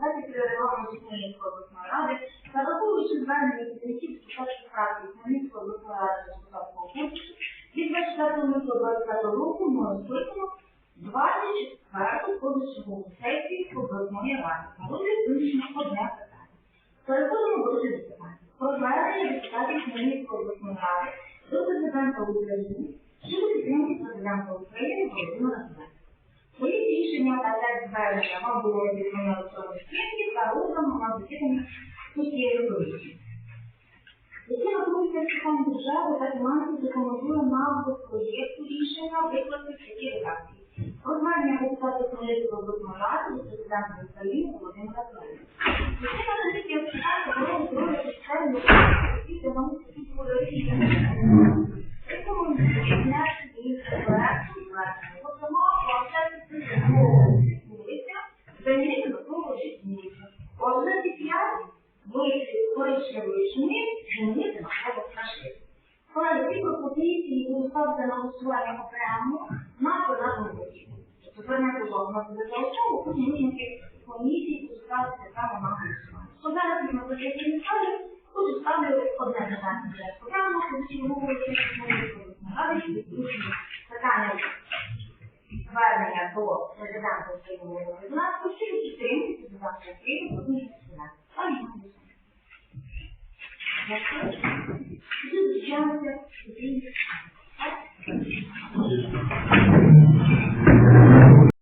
сесії регламенту Хмельницької обласної ради та враховуючи звернення представників депутатських фракцій Хмельницької обласної ради депутатського корпусу від 24 лютого 25 року мною скликано 24 позачергову сесію обласної ради. Рішення текст звернення вам було розіслано електронних скриньків та роздано на засіданні постійної комісії. Які з питань держави та фінансів рекомендує назву проєкту рішення викласти в такій редакції. Про звернення депутатів Хмельницької обласної ради до президента України Володимира Зеленського. Які на засіданні питання охорони здоров'я та соціальної освіти науки і політики рекомендує шини, змінити на слово страшити. Колеги, ці пропозиції будуть ставити на голосування окремо на пленарному засіданні. Тобто звернете увагу на це за основу, потім висновки комісії будуть ставити саме на голосування. Що зараз ми позиції не ставлю, буду ставлю одне питання вже програму, тоді говорити, що ми ради відключені питання звернення до президента України Володимира щодо підтримки президента України Володимира Зеленського. 来，你这五千块钱，我给你。来。